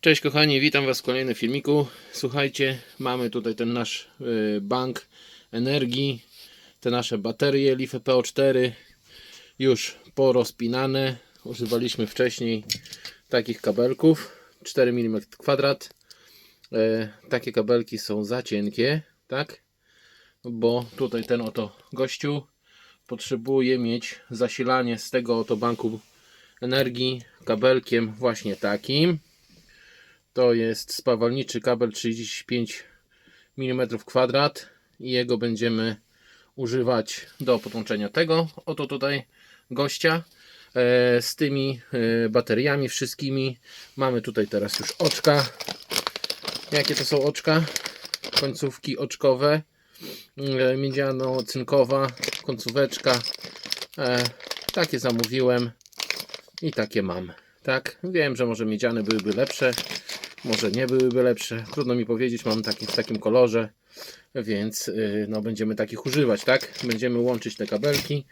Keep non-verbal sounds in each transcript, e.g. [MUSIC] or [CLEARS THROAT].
Cześć kochani, witam Was w kolejnym filmiku. Słuchajcie, mamy tutaj ten nasz y, bank energii, te nasze baterie LiFe PO4 już porozpinane. Używaliśmy wcześniej takich kabelków 4 mm kwadrat. E, takie kabelki są za cienkie, tak? Bo tutaj ten oto gościu potrzebuje mieć zasilanie z tego oto banku energii kabelkiem właśnie takim. To jest spawalniczy kabel 35 mm i jego będziemy używać do podłączenia tego oto tutaj gościa e, z tymi e, bateriami wszystkimi. Mamy tutaj teraz już oczka. Jakie to są oczka? Końcówki oczkowe. E, Miedziano-cynkowa końcóweczka. Takie zamówiłem i takie mam. Tak, wiem, że może miedziane byłyby lepsze, może nie byłyby lepsze. Trudno mi powiedzieć, mam taki w takim kolorze, więc yy, no, będziemy takich używać, tak? Będziemy łączyć te kabelki.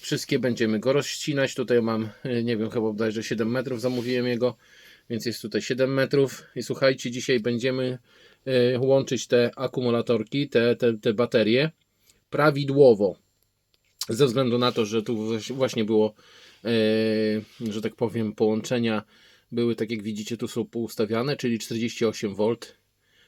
Wszystkie będziemy go rozścinać. Tutaj mam, yy, nie wiem, chyba bodajże 7 metrów zamówiłem jego, więc jest tutaj 7 metrów. I słuchajcie, dzisiaj będziemy yy, łączyć te akumulatorki, te, te, te baterie prawidłowo. Ze względu na to, że tu właśnie było że tak powiem, połączenia były tak jak widzicie, tu są poustawiane, czyli 48V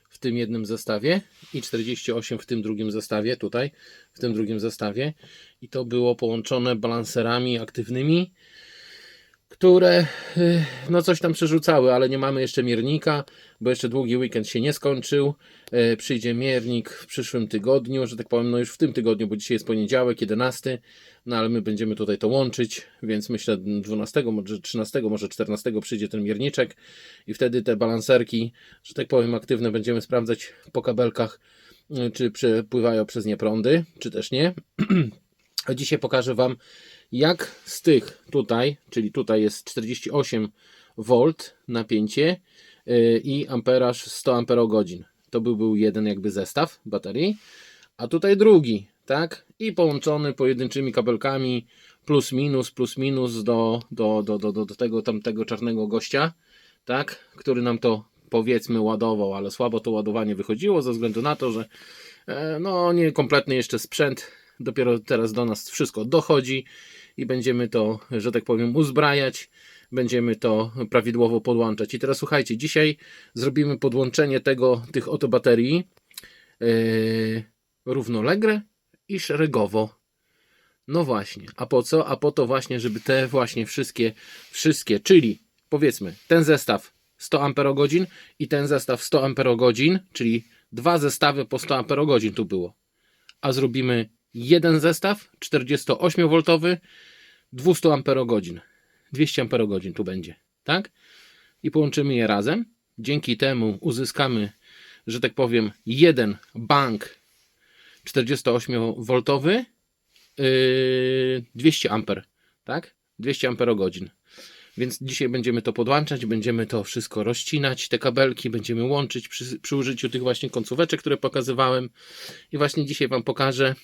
w tym jednym zestawie i 48 w tym drugim zestawie, tutaj, w tym drugim zestawie. I to było połączone balanserami aktywnymi, które y, no coś tam przerzucały, ale nie mamy jeszcze miernika, bo jeszcze długi weekend się nie skończył. E, Przyjdzie miernik w przyszłym tygodniu, że tak powiem, no już w tym tygodniu, bo dzisiaj jest poniedziałek, 11, no ale my będziemy tutaj to łączyć, więc myślę 12, może 13, może 14 przyjdzie ten mierniczek i wtedy te balanserki, że tak powiem, aktywne będziemy sprawdzać po kabelkach, y, czy przepływają przez nie prądy, czy też nie. [CLEARS THROAT] A dzisiaj pokażę Wam, jak z tych tutaj, czyli tutaj jest 48 V napięcie yy, i amperaż 100 amperogodzin. To by był jeden jakby zestaw baterii, a tutaj drugi, tak? I połączony pojedynczymi kabelkami plus minus, plus minus do, do, do, do, do, tego tamtego czarnego gościa, tak? Który nam to powiedzmy ładował, ale słabo to ładowanie wychodziło ze względu na to, że e, no niekompletny jeszcze sprzęt, dopiero teraz do nas wszystko dochodzi i będziemy to, że tak powiem, uzbrajać, będziemy to prawidłowo podłączać. I teraz słuchajcie, dzisiaj zrobimy podłączenie tego, tych oto baterii yy, równolegle i szeregowo. No właśnie, a po co? A po to właśnie, żeby te właśnie wszystkie, wszystkie, czyli powiedzmy ten zestaw 100 Ah i ten zestaw 100 Ah, czyli dwa zestawy po 100 Ah tu było. A zrobimy jeden zestaw 48V 200 Ah 200 Ah tu będzie, tak? I połączymy je razem. Dzięki temu uzyskamy, że tak powiem, jeden bank 48V yy, 200 A, tak? 200 Ah. Więc dzisiaj będziemy to podłączać, będziemy to wszystko rozcinać, te kabelki będziemy łączyć przy, przy użyciu tych właśnie końcóweczek, które pokazywałem. I właśnie dzisiaj Wam pokażę,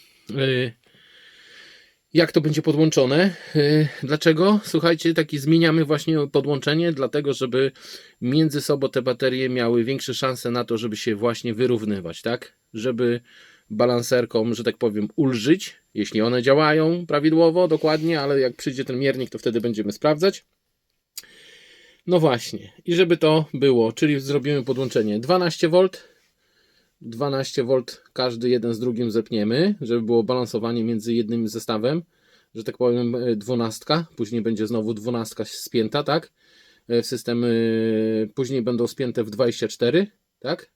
jak to będzie podłączone. Yy, dlaczego? Słuchajcie, taki zmieniamy właśnie podłączenie, dlatego żeby między sobą te baterie miały większe szanse na to, żeby się właśnie wyrównywać, tak? Żeby balanserkom, że tak powiem, ulżyć, jeśli one działają prawidłowo, dokładnie, ale jak przyjdzie ten miernik, to wtedy będziemy sprawdzać. No właśnie, i żeby to było, czyli zrobimy podłączenie 12V, 12V każdy jeden z drugim zepniemy, żeby było balansowanie między jednym zestawem, że tak powiem dwunastka, później będzie znowu dwunastka spięta, tak? W systemy później będą spięte w 24, tak?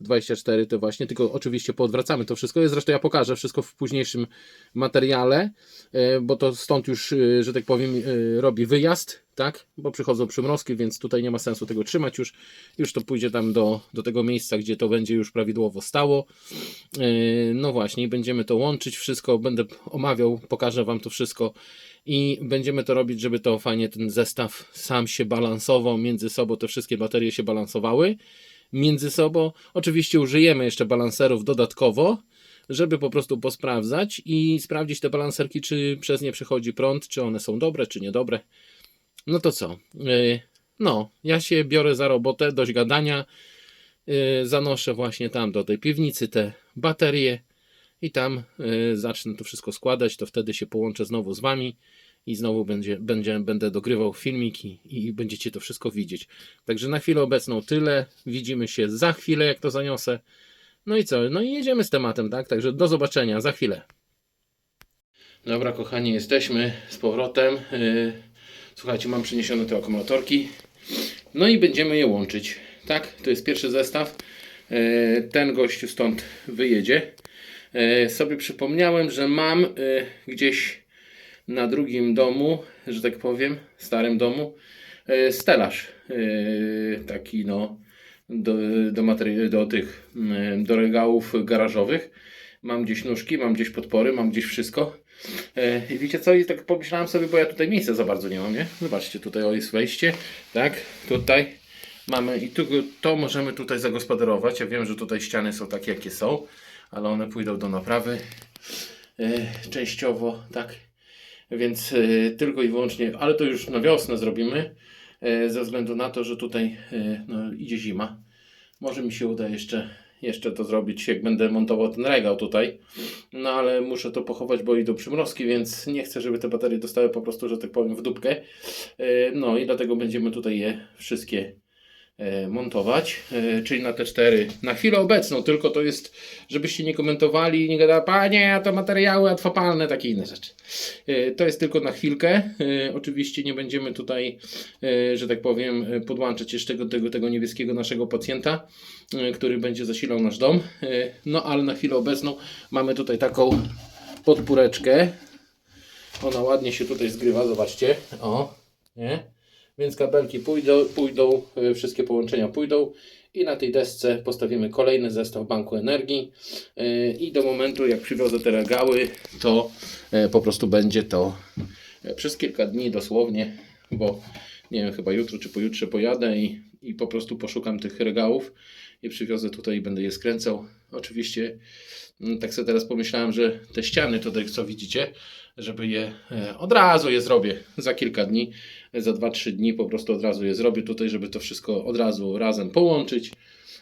24 to właśnie, tylko oczywiście poodwracamy to wszystko. Zresztą ja pokażę wszystko w późniejszym materiale, e, bo to stąd już, e, że tak powiem, e, robi wyjazd, tak? Bo przychodzą przymrozki, więc tutaj nie ma sensu tego trzymać już. Już to pójdzie tam do, do tego miejsca, gdzie to będzie już prawidłowo stało. No właśnie, będziemy to łączyć wszystko, będę omawiał, pokażę Wam to wszystko i będziemy to robić, żeby to fajnie ten zestaw sam się balansował między sobą, te wszystkie baterie się balansowały między sobą. Oczywiście użyjemy jeszcze balanserów dodatkowo, żeby po prostu posprawdzać i sprawdzić te balanserki, czy przez nie przechodzi prąd, czy one są dobre, czy niedobre. No to co? Yy, No, ja się biorę za robotę, dość gadania. Yy, zanoszę właśnie tam do tej piwnicy te baterie i tam yy, zacznę to wszystko składać. To wtedy się połączę znowu z Wami i znowu będzie, będzie, będę dogrywał filmiki i będziecie to wszystko widzieć. Także na chwilę obecną tyle. Widzimy się za chwilę, jak to zaniosę. No i co? No i jedziemy z tematem, tak? Także do zobaczenia za chwilę. Dobra, kochani, jesteśmy z powrotem. Yy, Słuchajcie, mam przyniesione te akumulatorki. No i będziemy je łączyć. Tak, to jest pierwszy zestaw. Yy, Ten gościu stąd wyjedzie. Yy, Sobie przypomniałem, że mam yy, gdzieś na drugim domu, że tak powiem, starym domu, stelaż. Taki no do, do, materi- do tych yy, do regałów garażowych. Mam gdzieś nóżki, mam gdzieś podpory, mam gdzieś wszystko. E, I wiecie co, i tak pomyślałem sobie, bo ja tutaj miejsca za bardzo nie mam, nie? Zobaczcie, tutaj jest wejście, tak? Tutaj mamy i tu, to możemy tutaj zagospodarować. Ja wiem, że tutaj ściany są takie, jakie są, ale one pójdą do naprawy e, częściowo, tak? Więc e, tylko i wyłącznie, ale to już na wiosnę zrobimy, ze względu na to, że tutaj no, idzie zima. Może mi się uda jeszcze, jeszcze to zrobić, jak będę montował ten regał tutaj. No ale muszę to pochować, bo idą przymrozki, więc nie chcę, żeby te baterie dostały po prostu, że tak powiem, w dupkę. E, No i dlatego będziemy tutaj je wszystkie montować, e, czyli na te cztery na chwilę obecną, tylko to jest, żebyście nie komentowali i nie gadali, panie, a to materiały atwapalne, takie inne rzeczy. E, To jest tylko na chwilkę. E, Oczywiście nie będziemy tutaj, e, że tak powiem, e, podłączać jeszcze tego, tego, tego niebieskiego naszego pacjenta, e, który będzie zasilał nasz dom. E, No ale na chwilę obecną mamy tutaj taką podpóreczkę. Ona ładnie się tutaj zgrywa, zobaczcie. O, nie? Więc kabelki pójdą, pójdą, e, wszystkie połączenia pójdą i na tej desce postawimy kolejny zestaw banku energii E, i do momentu jak przywiozę te regały, to e, po prostu będzie to przez kilka dni dosłownie, bo nie wiem, chyba jutro czy pojutrze pojadę i, i po prostu poszukam tych regałów i przywiozę tutaj i będę je skręcał. Oczywiście mm, tak sobie teraz pomyślałem, że te ściany tutaj, co widzicie, żeby je e, od razu je zrobię za kilka dni, e, za 2-3 dni po prostu od razu je zrobię tutaj, żeby to wszystko od razu razem połączyć.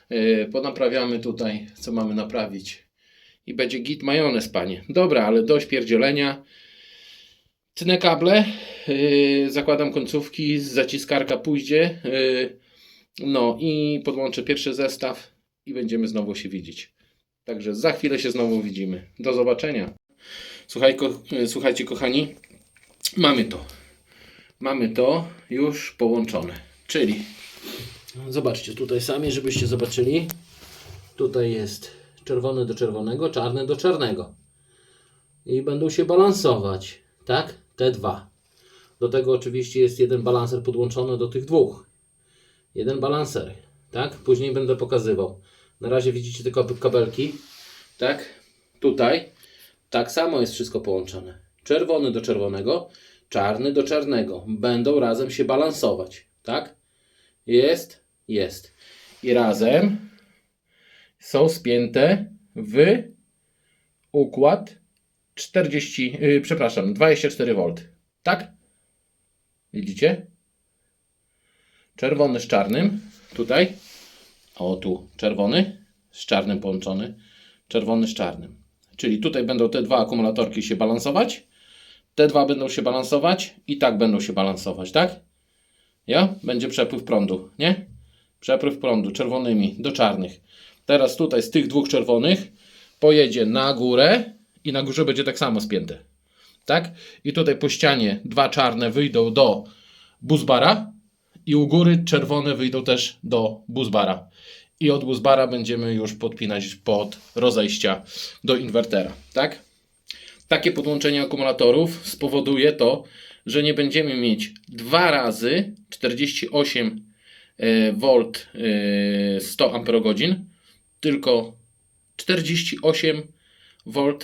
E, Ponaprawiamy tutaj, co mamy naprawić i będzie git majonez, panie. Dobra, ale dość pierdzielenia. Tnę kable, yy, zakładam końcówki, zaciskarka pójdzie. Yy, no i podłączę pierwszy zestaw i będziemy znowu się widzieć. Także za chwilę się znowu widzimy. Do zobaczenia. Słuchaj, ko- yy, słuchajcie, kochani, mamy to. Mamy to już połączone. Czyli zobaczcie tutaj sami, żebyście zobaczyli. Tutaj jest czerwony do czerwonego, czarny do czarnego. I będą się balansować, tak? Te dwa. Do tego oczywiście jest jeden balanser podłączony do tych dwóch. Jeden balanser, tak? Później będę pokazywał. Na razie widzicie tylko kabelki, tak? Tutaj. Tak samo jest wszystko połączone. Czerwony do czerwonego, czarny do czarnego. Będą razem się balansować, tak? Jest, jest. I razem są spięte w układ 40, yy, przepraszam, 24V. Tak? Widzicie? Czerwony z czarnym. Tutaj. O, tu czerwony z czarnym połączony. Czerwony z czarnym. Czyli tutaj będą te dwa akumulatorki się balansować. Te dwa będą się balansować i tak będą się balansować, tak? Ja? Będzie przepływ prądu, nie? Przepływ prądu czerwonymi do czarnych. Teraz tutaj z tych dwóch czerwonych pojedzie na górę i na górze będzie tak samo spięte. Tak? I tutaj po ścianie dwa czarne wyjdą do buzbara i u góry czerwone wyjdą też do buzbara. I od buzbara będziemy już podpinać pod rozejścia do inwertera. Tak? Takie podłączenie akumulatorów spowoduje to, że nie będziemy mieć dwa razy 48 e, V e, 100 amperogodzin, tylko 48 V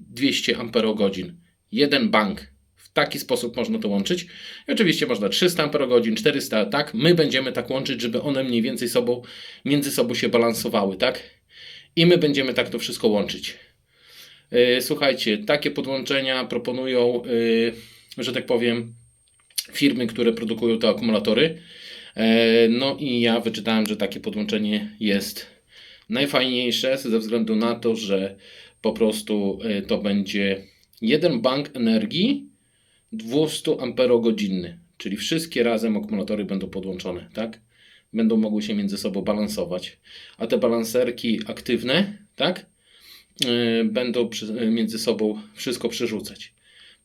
200 amperogodzin. Jeden bank. W taki sposób można to łączyć. I oczywiście można 300 amperogodzin, 400, tak? My będziemy tak łączyć, żeby one mniej więcej sobą, między sobą się balansowały, tak? I my będziemy tak to wszystko łączyć. Yy, Słuchajcie, takie podłączenia proponują, yy, że tak powiem, firmy, które produkują te akumulatory, E, No i ja wyczytałem, że takie podłączenie jest najfajniejsze ze względu na to, że po prostu e, to będzie jeden bank energii 200 amperogodzinny, czyli wszystkie razem akumulatory będą podłączone, tak? Będą mogły się między sobą balansować. A te balanserki aktywne, tak? E, Będą przy, e, między sobą wszystko przerzucać.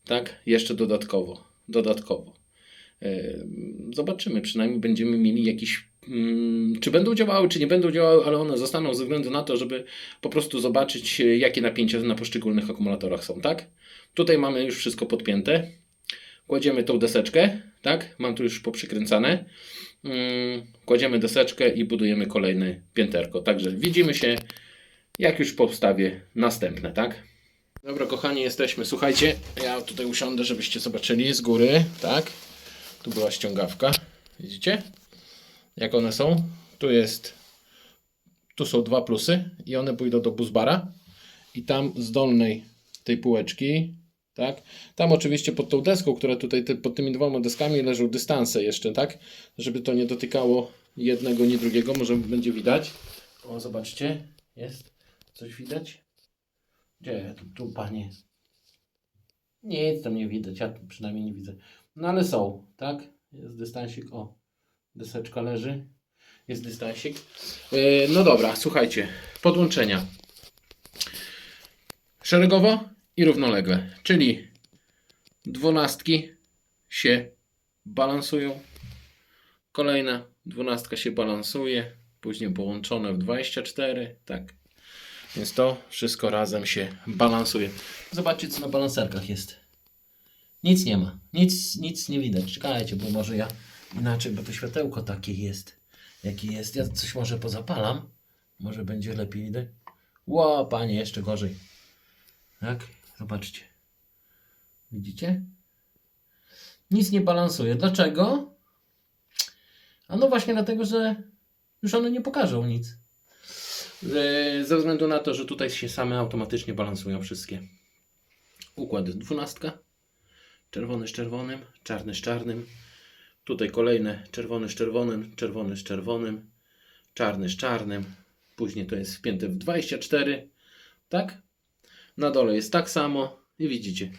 Tak? Jeszcze dodatkowo. Dodatkowo. E, Zobaczymy, przynajmniej będziemy mieli jakiś. mm, Czy będą działały, czy nie będą działały, ale one zostaną ze względu na to, żeby po prostu zobaczyć, jakie napięcia na poszczególnych akumulatorach są, tak? Tutaj mamy już wszystko podpięte. Kładziemy tą deseczkę, tak? Mam tu już poprzykręcane. Mm, Kładziemy deseczkę i budujemy kolejne pięterko. Także widzimy się, jak już powstawię następne, tak? Dobra, kochani, jesteśmy. Słuchajcie, ja tutaj usiądę, żebyście zobaczyli z góry, tak? Tu była ściągawka. Widzicie? Jak one są? Tu jest. Tu są dwa plusy i one pójdą do buzbara. I tam z dolnej tej półeczki, tak? Tam oczywiście pod tą deską, która tutaj ty, pod tymi dwoma deskami leżą dystanse jeszcze, tak? Żeby to nie dotykało jednego, nie drugiego. Może będzie widać. O, zobaczcie. Jest. Coś widać? Gdzie? Tu, tu panie. Nic tam nie widać, ja przynajmniej nie widzę. No ale są, tak? Jest dystansik, o. Deseczka leży. Jest dystansik. Yy, no dobra, słuchajcie. Podłączenia. Szeregowo i równolegle. Czyli dwunastki się balansują. Kolejna dwunastka się balansuje. Później połączone w 24. Tak. Więc to wszystko razem się balansuje. Zobaczcie, co na balanserkach jest. Nic nie ma. Nic, nic nie widać. Czekajcie, bo może ja inaczej, bo to światełko takie jest. Jakie jest. Ja coś może pozapalam. Może będzie lepiej widać. Ło, panie, jeszcze gorzej. Tak? Zobaczcie. Widzicie? Nic nie balansuje. Dlaczego? A no właśnie dlatego, że już one nie pokażą nic. Ze względu na to, że tutaj się same automatycznie balansują wszystkie. Układ dwunastka. Czerwony z czerwonym, czarny z czarnym. Tutaj kolejne czerwony z czerwonym, czerwony z czerwonym, czarny z czarnym. Później to jest wpięte w 24. Tak? Na dole jest tak samo. I widzicie.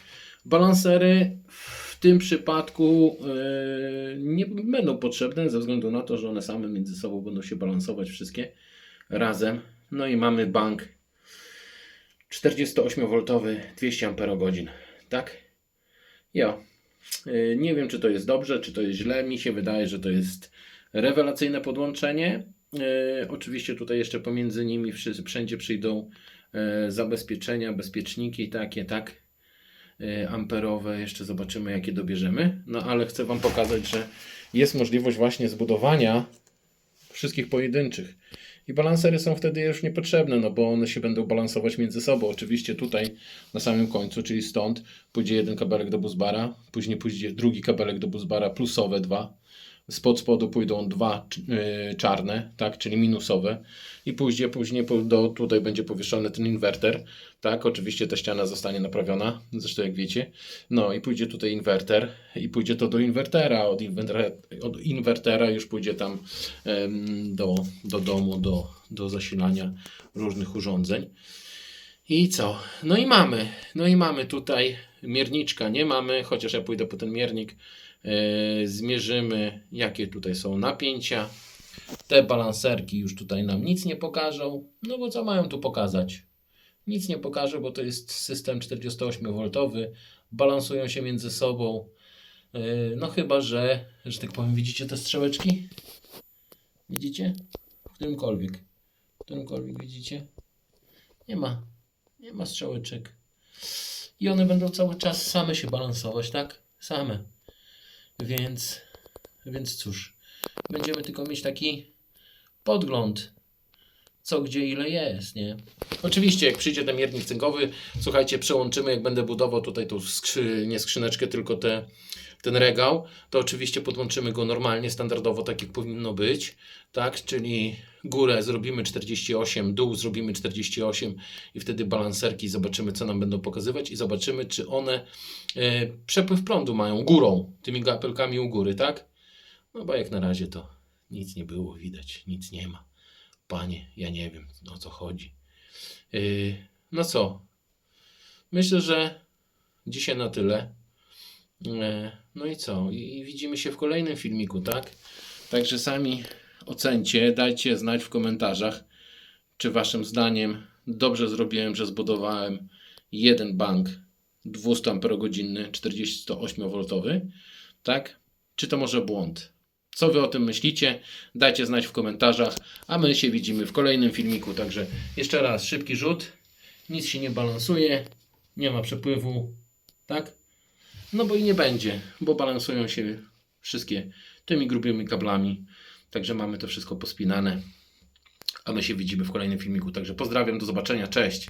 Balansery w tym przypadku e, nie będą potrzebne ze względu na to, że one same między sobą będą się balansować wszystkie razem. No i mamy bank 48V 200 Ah. Tak? Jo. Yy, Nie wiem, czy to jest dobrze, czy to jest źle. Mi się wydaje, że to jest rewelacyjne podłączenie. Yy, Oczywiście tutaj jeszcze pomiędzy nimi wszędzie przyjdą yy, zabezpieczenia, bezpieczniki takie, tak? Yy, Amperowe. Jeszcze zobaczymy, jakie dobierzemy. No ale chcę Wam pokazać, że jest możliwość właśnie zbudowania wszystkich pojedynczych. I balansery są wtedy już niepotrzebne, no bo one się będą balansować między sobą. Oczywiście tutaj na samym końcu, czyli stąd pójdzie jeden kabelek do busbara, później pójdzie drugi kabelek do busbara, plusowe dwa. Spod spodu pójdą dwa yy, czarne, tak, czyli minusowe. I później, później do, tutaj będzie powieszony ten inwerter. Tak, oczywiście ta ściana zostanie naprawiona, zresztą jak wiecie. No i pójdzie tutaj inwerter i pójdzie to do inwertera. Od inwertera, od inwertera już pójdzie tam em, do, do domu, do, do zasilania różnych urządzeń. I co? No i mamy. No i mamy tutaj mierniczka. Nie mamy, chociaż ja pójdę po ten miernik. E, zmierzymy, jakie tutaj są napięcia. Te balanserki już tutaj nam nic nie pokażą. No bo co mają tu pokazać? Nic nie pokażę, bo to jest system 48V. Balansują się między sobą. E, No chyba, że, że tak powiem, widzicie te strzałeczki? Widzicie? W którymkolwiek. W którymkolwiek widzicie? Nie ma. Nie ma strzałeczek. I one będą cały czas same się balansować, tak? Same. Więc, więc cóż, będziemy tylko mieć taki podgląd, co gdzie ile jest, nie? Oczywiście, jak przyjdzie ten miernik cynkowy, słuchajcie, przełączymy, jak będę budował tutaj tą skrzy, nie skrzyneczkę, tylko te, ten regał, to oczywiście podłączymy go normalnie, standardowo, tak jak powinno być, tak? Czyli górę zrobimy 48, dół zrobimy 48 i wtedy balanserki zobaczymy, co nam będą pokazywać i zobaczymy, czy one e, przepływ prądu mają górą, tymi gapelkami u góry, tak? No bo jak na razie to Nic nie było widać, nic nie ma. Panie, ja nie wiem o co chodzi. Yy, no co? Myślę, że dzisiaj na tyle. E, No i co? I widzimy się w kolejnym filmiku, tak? Także sami ocencie, dajcie znać w komentarzach, czy waszym zdaniem dobrze zrobiłem, że zbudowałem jeden bank 200 Ah 48V, tak? Czy to może błąd? Co wy o tym myślicie? Dajcie znać w komentarzach, a my się widzimy w kolejnym filmiku. Także jeszcze raz szybki rzut. Nic się nie balansuje, nie ma przepływu, tak? No bo i nie będzie, bo balansują się wszystkie tymi grubymi kablami. Także mamy to wszystko pospinane. A my się widzimy w kolejnym filmiku. Także pozdrawiam, do zobaczenia, cześć.